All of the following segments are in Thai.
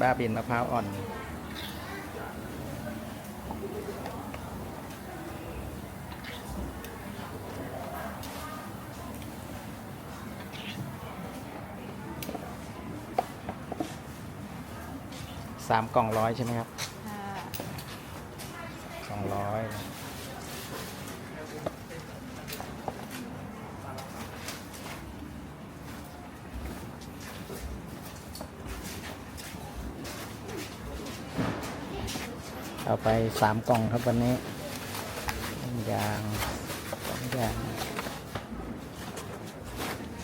บ้าบินมะพร้าวอ่อน สามกล่องร้อยใช่ไหมครับค่ะสองร้อย เอาไปสามกล่องครับวันนี้หนึ่งย่างสองอย่าง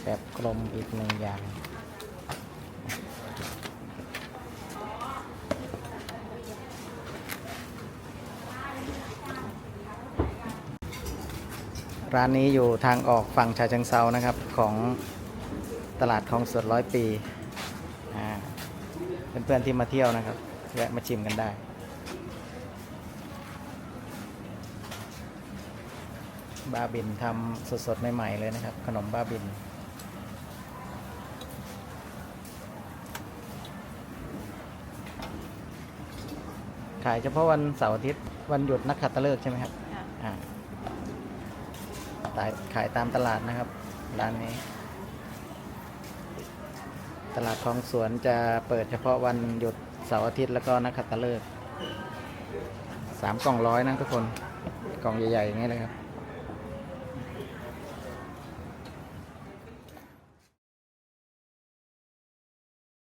แบบกลมอีกหนึ่งอย่างร้านนี้อยู่ทางออกฝั่งชาเชิงเซานะครับของตลาดคลองสดร้อยปีอ่าเพื่อนๆที่มาเที่ยวนะครับแวะมาชิมกันได้ บ้าบินทำสดๆ ใหม่ ๆ เลยนะครับ ขนมบ้าบิน ขายเฉพาะวันเสาร์อาทิตย์ วันหยุดนักขัตฤกษ์ใช่ไหมครับค่ะอ่าขายขายตามตลาดนะครับ ร้านนี้ ตลาดคลองสวนจะเปิดเฉพาะวันหยุดเสาร์อาทิตย์แล้วก็นักขัตฤกษ์สามกล่องร้อยนะทุกคน กล่องใหญ่ๆอย่างนี้เลยครับ